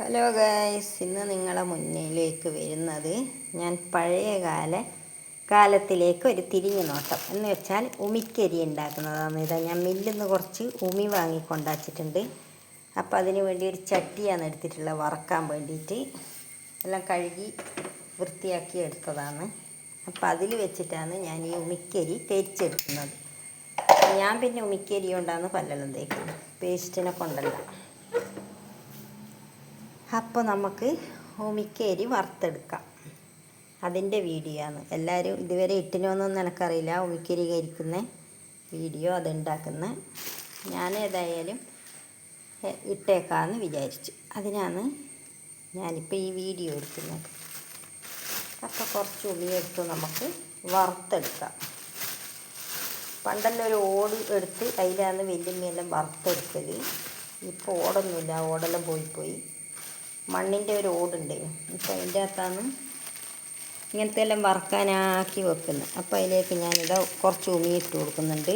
Hello guys ഇന്ന് നിങ്ങളെ മുന്നിലേക്ക് വരുന്നത് ഞാൻ പഴയകാല കാലത്തിലേക്ക് ഒരു തിരിഞ്ഞു നോട്ടം. എന്ന് വെച്ചാൽ ഉമിക്കരി ഉണ്ടാക്കുന്നതാണ്. ഇതാ ഞാൻ മില്ലിൽ നിന്ന് കുറച്ച് ഉമി വാങ്ങിക്കൊണ്ടാച്ചിട്ടുണ്ട് അപ്പോൾ അതിന് വേണ്ടി ഒരു ചട്ടിയാണ് എടുത്തിട്ടുള്ളത് വറക്കാൻ വേണ്ടിയിട്ട്. എല്ലാം കഴുകി വൃത്തിയാക്കി എടുത്തതാണ്. അപ്പോൾ അതിൽ വെച്ചിട്ടാണ് ഞാൻ ഈ ഉമിക്കരി തേച്ചെടുക്കുന്നത്. ഞാൻ പിന്നെ ഉമിക്കരി കൊണ്ടാണ് പല്ലെല്ലാം തേക്കുന്നത്. പേസ്റ്റിനെ കൊണ്ടല്ല. അപ്പോൾ നമുക്ക് ഉമിക്കേരി വറുത്തെടുക്കാം. അതിന്റെ വീഡിയോ ആണ് എല്ലാവരും ഇതുവരെ ഇട്ടിനോന്നൊന്നും എനിക്കറിയില്ല. ഉമിക്കേരി കരിക്കുന്ന വീഡിയോ അതുണ്ടാക്കുന്ന ഞാൻ ഏതായാലും ഇട്ടേക്കാമെന്ന് വിചാരിച്ചു. അതിനാണ് ഞാനിപ്പോൾ ഈ വീഡിയോ എടുക്കുന്നത്. അപ്പോൾ കുറച്ച് ഉള്ളി എടുത്ത് നമുക്ക് വറുത്തെടുക്കാം. പണ്ടെല്ലാം ഒരു ഓട് എടുത്ത് അതിലാണ് വെല്ലുമ്മിയെല്ലാം വറുത്തെടുക്കൽ ഇപ്പോൾ ഓടൊന്നുമില്ല. ഓടെല്ലാം പോയി പോയി. മണ്ണിന്റെ ഒരു ഓടുണ്ട്. അപ്പോൾ അതിന്റെ അകത്താണ് ഇങ്ങനത്തെ എല്ലാം വറുക്കാനാക്കി വെക്കുന്നത്. അപ്പോൾ അതിലേക്ക് ഞാനിത് കുറച്ച് ഉമി ഇട്ട് കൊടുക്കുന്നുണ്ട്.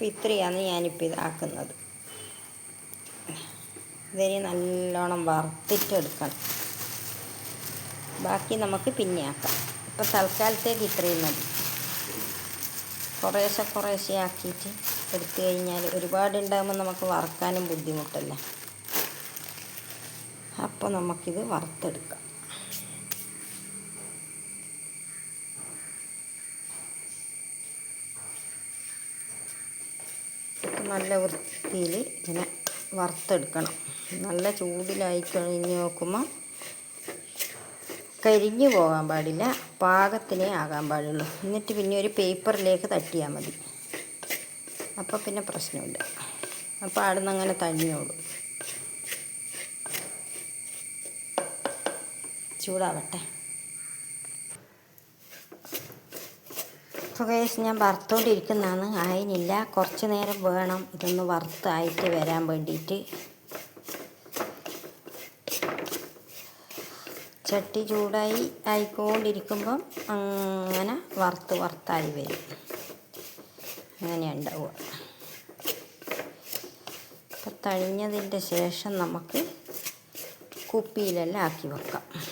അപ്പോൾ ഇത്രയാണ് ഞാനിപ്പോൾ ഇതാക്കുന്നത്. ഇതിന് നല്ലോണം വറുത്തിട്ടെടുക്കണം. ബാക്കി നമുക്ക് പിന്നെ ആക്കാം. ഇപ്പോൾ തൽക്കാലത്തേക്ക് ഇത്രയും മതി. കുറേശ്ശെ കുറേശ്ശെ ആക്കിയിട്ട് എടുത്തു കഴിഞ്ഞാൽ ഒരുപാട് ഉണ്ടാകുമ്പോൾ നമുക്ക് വറുക്കാനും ബുദ്ധിമുട്ടല്ല? അപ്പോൾ നമുക്കിത് വറുത്തെടുക്കാം. നല്ല വൃത്തിയിൽ ഇങ്ങനെ വറുത്തെടുക്കണം. നല്ല ചൂടിലായി കഴിഞ്ഞ് നോക്കുമ്പോൾ കരിഞ്ഞു പോകാൻ പാടില്ല പാകത്തിനേ ആകാൻ പാടുള്ളൂ. എന്നിട്ട് പിന്നെ ഒരു പേപ്പറിലേക്ക് തട്ടിയാൽ മതി. അപ്പോൾ പിന്നെ പ്രശ്നമില്ല. അപ്പോൾ അവിടുന്ന് അങ്ങനെ തഴിഞ്ഞോളും ചൂടാവട്ടെ. അപ്പോൾ കേസ് ഞാൻ വറുത്തോണ്ടിരിക്കുന്നതാണ്. ആയിനില്ല. കുറച്ച് നേരം വേണം. ഇതൊന്ന് വറുത്തായിട്ട് വരാൻ വേണ്ടിയിട്ട് ചട്ടി ചൂടായി ആയിക്കൊണ്ടിരിക്കുമ്പം അങ്ങനെ വറുത്ത് വറുത്തായി വരും. അങ്ങനെ ഉണ്ടാവുക. അപ്പം തഴിഞ്ഞതിന്റെ ശേഷം നമുക്ക് കുപ്പിയിലെല്ലാം ആക്കി വെക്കാം.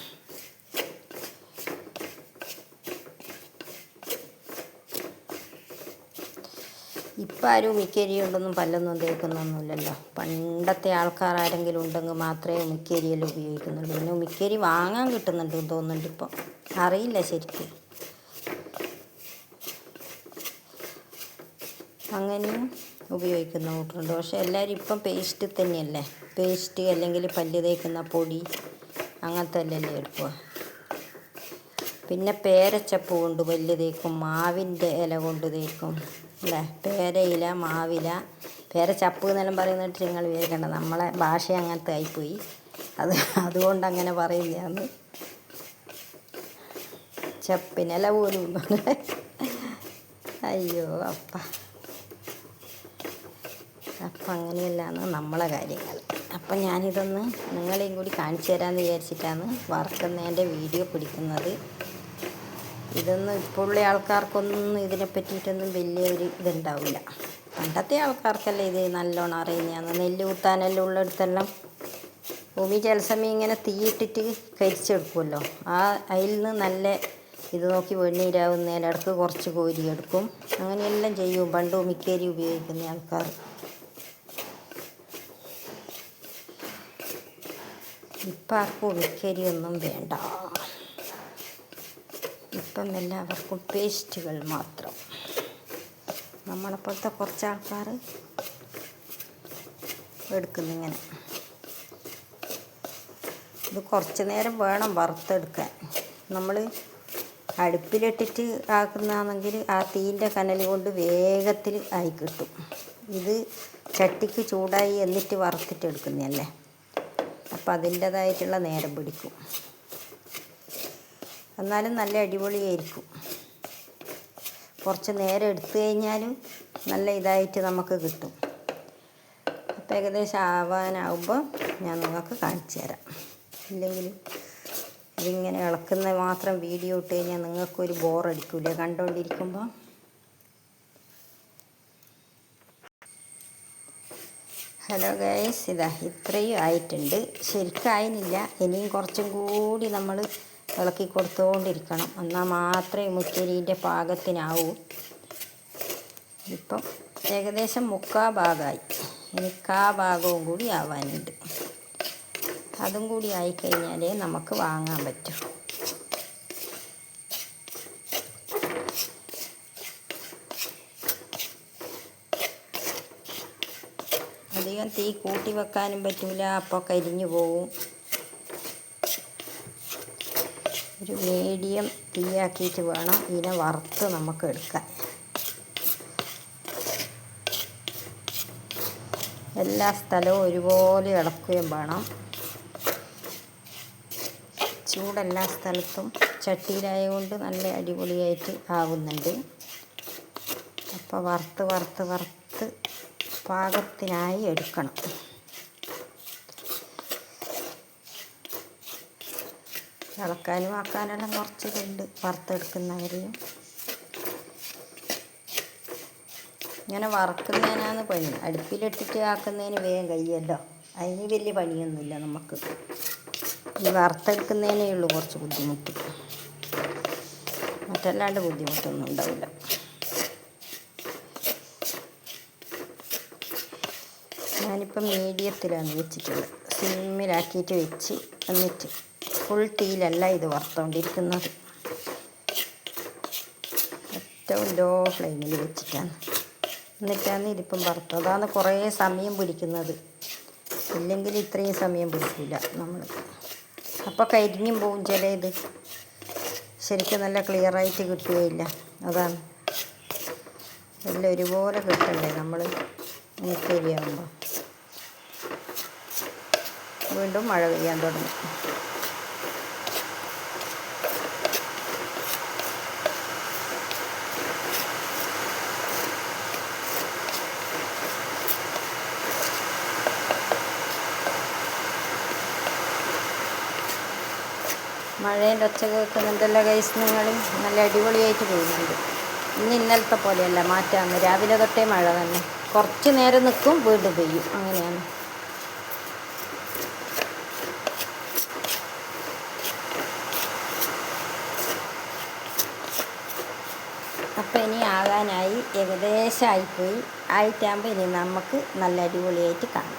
ഇപ്പം ആരും കൊണ്ടൊന്നും പല്ലൊന്നും തേക്കുന്നൊന്നുമില്ലല്ലോ പണ്ടത്തെ ആൾക്കാർ ആരെങ്കിലും ഉണ്ടെങ്കിൽ മാത്രമേ ഉമിക്കരിയെല്ലാം ഉപയോഗിക്കുന്നുള്ളൂ. പിന്നെ ഉമിക്കരി വാങ്ങാൻ കിട്ടുന്നുണ്ടെന്ന് തോന്നുന്നുണ്ട് ഇപ്പം. അറിയില്ല ശരിക്കും. അങ്ങനെയും ഉപയോഗിക്കുന്ന കൂട്ടുണ്ട്. പക്ഷെ എല്ലാവരും ഇപ്പം പേസ്റ്റ് തന്നെയല്ലേ? പേസ്റ്റ് അല്ലെങ്കിൽ പല്ല് തേക്കുന്ന പൊടി അങ്ങനത്തെ അല്ലല്ലേ എടുക്കുക? പിന്നെ പേരച്ചപ്പ് കൊണ്ട് വലിയ തേക്കും മാവിന്റെ ഇല കൊണ്ട് തേക്കും. അല്ലേ? പേരയില മാവില പേരച്ചപ്പ് എന്നെല്ലാം പറയുന്നിട്ട് നിങ്ങൾ വിചാരിക്കേണ്ട. നമ്മളെ ഭാഷ അങ്ങനത്തെ ആയിപ്പോയി. അത് അതുകൊണ്ട് അങ്ങനെ പറയുന്നതാണ്. ചപ്പിനില പോലും അയ്യോ അപ്പ. അപ്പം അങ്ങനെയല്ലാന്ന് നമ്മളെ കാര്യങ്ങൾ. അപ്പം ഞാനിതൊന്ന് നിങ്ങളെയും കൂടി കാണിച്ചു തരാമെന്ന് വിചാരിച്ചിട്ടാണ് വറുക്കുന്നതിന്റെ വീഡിയോ പിടിക്കുന്നത്. ഇതൊന്നും ഇപ്പോൾ ഉള്ള ആൾക്കാർക്കൊന്നും ഇതിനെ പറ്റിയിട്ടൊന്നും വലിയ ഒരു ഇതുണ്ടാവില്ല. പണ്ടത്തെ ആൾക്കാർക്കല്ലേ ഇത് നല്ലോണം അറിയുന്നതാണ് നെല്ല് കുത്താനെല്ലാം ഉള്ളിടത്തെല്ലാം ഭൂമി ചില സമയം ഇങ്ങനെ തീയിട്ടിട്ട് കരിച്ചെടുക്കുമല്ലോ ആ അതിൽ നിന്ന് നല്ല ഇത് നോക്കി വെണ്ണീരാവുന്നതിലിടക്ക് കുറച്ച് കോരി എടുക്കും. അങ്ങനെയെല്ലാം ചെയ്യും. പണ്ട് ഉമിക്കേരി ഉപയോഗിക്കുന്ന ആൾക്കാർ. ഇപ്പം ആർക്കും ഉമിക്കേരി ഒന്നും വേണ്ട. ഇപ്പം എല്ലാവർക്കും പേസ്റ്റുകൾ മാത്രം. നമ്മളെപ്പോലത്തെ കുറച്ച് ആൾക്കാർ എടുക്കുന്നിങ്ങനെ. ഇത് കുറച്ച് നേരം വേണം വറുത്തെടുക്കാൻ. നമ്മൾ അടുപ്പിലിട്ടിട്ട് ആക്കുന്നതാണെങ്കിൽ ആ തീന്റെ കനൽ കൊണ്ട് വേഗത്തിൽ ആയി കിട്ടും. ഇത് ചട്ടിക്ക് ചൂടായി എന്നിട്ട് വറുത്തിട്ട് എടുക്കുന്നതല്ലേ? അപ്പം അതിന്റേതായിട്ടുള്ള നേരം പിടിക്കും. എന്നാലും നല്ല അടിപൊളിയായിരിക്കും. കുറച്ച് നേരം എടുത്തു കഴിഞ്ഞാലും നല്ല ഇതായിട്ട് നമുക്ക് കിട്ടും. അപ്പം ഏകദേശം ആവാനാവുമ്പോൾ ഞാൻ നിങ്ങൾക്ക് കാണിച്ചു തരാം. ഇല്ലെങ്കിൽ ഇതിങ്ങനെ ഇളക്കുന്ന മാത്രം വീഡിയോ ഇട്ട് കഴിഞ്ഞാൽ നിങ്ങൾക്കൊരു ബോറടിക്കില്ല കണ്ടുകൊണ്ടിരിക്കുമ്പോൾ ഹലോ ഗൈസ് ഇതാ ഇത്രയും ആയിട്ടുണ്ട്. ശരിക്കായിരുന്നില്ല ഇനിയും കുറച്ചും കൂടി നമ്മൾ ഇളക്കി കൊടുത്തുകൊണ്ടിരിക്കണം. എന്നാൽ മാത്രമേ മുച്ചരീന്റെ പാകത്തിനാവൂ. ഇപ്പം ഏകദേശം മുക്കാ ഭാഗമായി ഇനി ഭാഗവും കൂടി ആവാനുണ്ട്. അതും കൂടി ആയിക്കഴിഞ്ഞാലേ നമുക്ക് വാങ്ങാൻ പറ്റൂ. അധികം തീ കൂട്ടി വെക്കാനും പറ്റില്ല അപ്പോൾ കരിഞ്ഞു പോവും. ഒരു മീഡിയം തീയാക്കിയിട്ട് വേണം ഇതിനെ വറുത്ത് നമുക്ക് എടുക്കാൻ. എല്ലാ സ്ഥലവും ഒരുപോലെ ഇളക്കുകയും വേണം. ചൂടെല്ലാ സ്ഥലത്തും ചട്ടിയിലായതുകൊണ്ട് നല്ല അടിപൊളിയായിട്ട് ആവുന്നുണ്ട്. അപ്പോൾ വറുത്ത് വറുത്ത് വറുത്ത് പാകത്തിനായി എടുക്കണം. ഇളക്കാനും ആക്കാനെല്ലാം കുറച്ച് കണ്ട് വറുത്തെടുക്കുന്നവർ ഇങ്ങനെ വറക്കുന്നതിനാണ് പണി അടുപ്പിലിട്ടിട്ട് ആക്കുന്നതിന് വേഗം കഴിയല്ലോ. അതിന് വലിയ പണിയൊന്നുമില്ല നമുക്ക്. ഈ വറുത്തെടുക്കുന്നതിനേ ഉള്ളൂ കുറച്ച് ബുദ്ധിമുട്ട്. മറ്റല്ലാണ്ട് ബുദ്ധിമുട്ടൊന്നും ഉണ്ടാവില്ല. ഞാനിപ്പം മീഡിയത്തിലാണ് വെച്ചിട്ടുള്ളത്. സിമ്മിലാക്കിയിട്ട് വെച്ച് എന്നിട്ട് ഫുൾ തീയിലല്ല ഇത് വറുത്തുകൊണ്ടിരിക്കുന്നത് ഏറ്റവും ലോ ഫ്ലെയിമിൽ വെച്ചിട്ടാണ്. എന്നിട്ടാണ് ഇതിപ്പം വറുത്തത്. അതാണ് കുറേ സമയം പിടിക്കുന്നത്. ഇല്ലെങ്കിൽ ഇത്രയും സമയം പിടിക്കില്ല നമ്മൾ അപ്പോൾ കരിഞ്ഞും പോവും ചില ഇത്. ശരിക്കും നല്ല ക്ലിയറായിട്ട് കിട്ടുകയില്ല. അതാണ്. എല്ലാം ഒരുപോലെ കിട്ടണ്ടേ നമ്മൾ മുക്കരിയാകുമ്പോൾ വീണ്ടും മഴ പെയ്യാൻ തുടങ്ങി. മഴേന്റെ ഒച്ച കേൾക്കുന്നുണ്ടല്ലോ കൈസ് നിങ്ങൾ നല്ല അടിപൊളിയായിട്ട് പോകുന്നുണ്ട്. ഇന്ന് ഇന്നലത്തെ പോലെയല്ല മാറ്റാന്ന് രാവിലെ തൊട്ടേ മഴ തന്നെ. കുറച്ച് നേരം നിൽക്കും വീണ്ടും പെയ്യും. അങ്ങനെയാണ്. അപ്പം ഇനി ആകാനായി ഏകദേശം ആയിപ്പോയി. ആയിട്ടാകുമ്പോൾ ഇനി നമുക്ക് നല്ല അടിപൊളിയായിട്ട് കാണാം.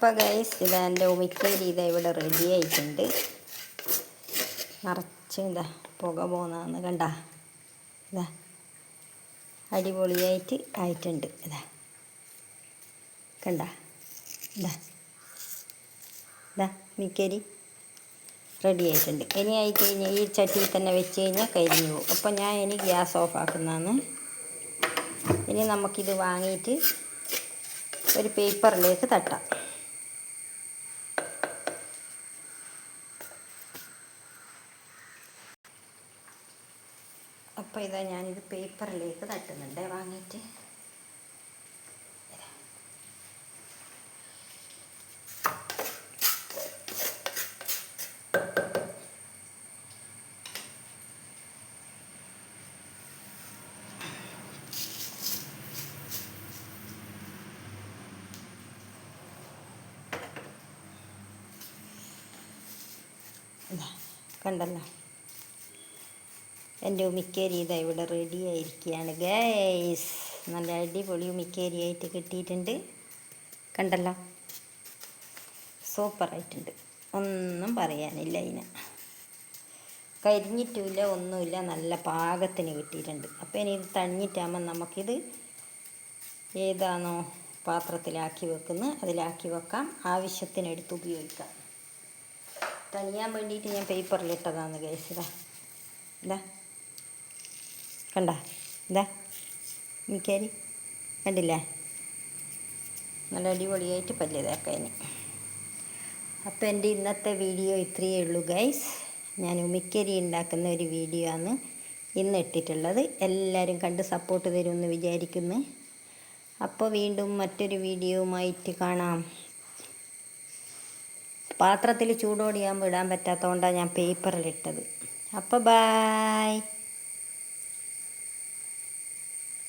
അപ്പം ഗൈസ് ഇതാ എന്റെ ഉമിക്കരി ഇതാ ഇവിടെ റെഡി ആയിട്ടുണ്ട്. നിറച്ച് ഇതാ പുക പോകുന്നതെന്ന് കണ്ട? ഇതാ അടിപൊളിയായിട്ട് ആയിട്ടുണ്ട്. ഇതാ കണ്ട? ഇതാ. ഇതാ മിക്കരി റെഡി ആയിട്ടുണ്ട്. ഇനി ആയിക്കഴിഞ്ഞാൽ ഈ ചട്ടിയിൽ തന്നെ വെച്ച് കഴിഞ്ഞാൽ കരിഞ്ഞു പോകും. അപ്പം ഞാൻ ഇനി ഗ്യാസ് ഓഫ് ആക്കുന്നതാണ്. ഇനി നമുക്കിത് വാങ്ങിയിട്ട് ഒരു പേപ്പറിലേക്ക് തട്ടാം. അപ്പോൾ ഇതാ ഞാനിത് പേപ്പറിലേക്ക് തട്ടുന്നുണ്ട്. വാങ്ങിയിട്ട്. കണ്ടല്ലോ? എന്റെ ഉമിക്കേരി ഇതാ ഇവിടെ റെഡി ആയിരിക്കുകയാണ്. ഗൈസ് നല്ല അടിപൊളി ഉമിക്കേരി ആയിട്ട് കിട്ടിയിട്ടുണ്ട്. കണ്ടല്ലോ? സൂപ്പറായിട്ടുണ്ട് ഒന്നും പറയാനില്ല അതിന് കരിഞ്ഞിട്ടില്ല ഒന്നുമില്ല നല്ല പാകത്തിന് കിട്ടിയിട്ടുണ്ട്. അപ്പോൾ ഇനി ഇത് തണിഞ്ഞിട്ടാകുമ്പോൾ നമുക്കിത് ഏതാണോ പാത്രത്തിലാക്കി വെക്കുന്നത് അതിലാക്കി വെക്കാം. ആവശ്യത്തിനെടുത്ത് ഉപയോഗിക്കാം. തണിയാൻ വേണ്ടിയിട്ട് ഞാൻ പേപ്പറിലിട്ടതാണ് ഗൈസ് ഇതാ. ഇതാ. കണ്ട? ഇതാ മിക്കാരി കണ്ടില്ലേ? നല്ല അടിപൊളിയായിട്ട് പല്ല് തേക്കാൻ അപ്പോൾ എന്റെ ഇന്നത്തെ വീഡിയോ ഇത്രയേ ഉള്ളൂ ഗൈസ് ഞാൻ ഉമിക്കരി ഉണ്ടാക്കുന്ന ഒരു വീഡിയോ ആണ് ഇന്ന് ഇട്ടിട്ടുള്ളത്. എല്ലാവരും കണ്ട് സപ്പോർട്ട് തരുമെന്ന് വിചാരിക്കുന്നു. അപ്പോൾ വീണ്ടും മറ്റൊരു വീഡിയോവുമായിട്ട് കാണാം. പാത്രത്തിൽ ചൂടോടിയാകുമ്പോൾ ഇടാൻ പറ്റാത്തതുകൊണ്ടാണ് ഞാൻ പേപ്പറിലിട്ടത് അപ്പോൾ ബായ്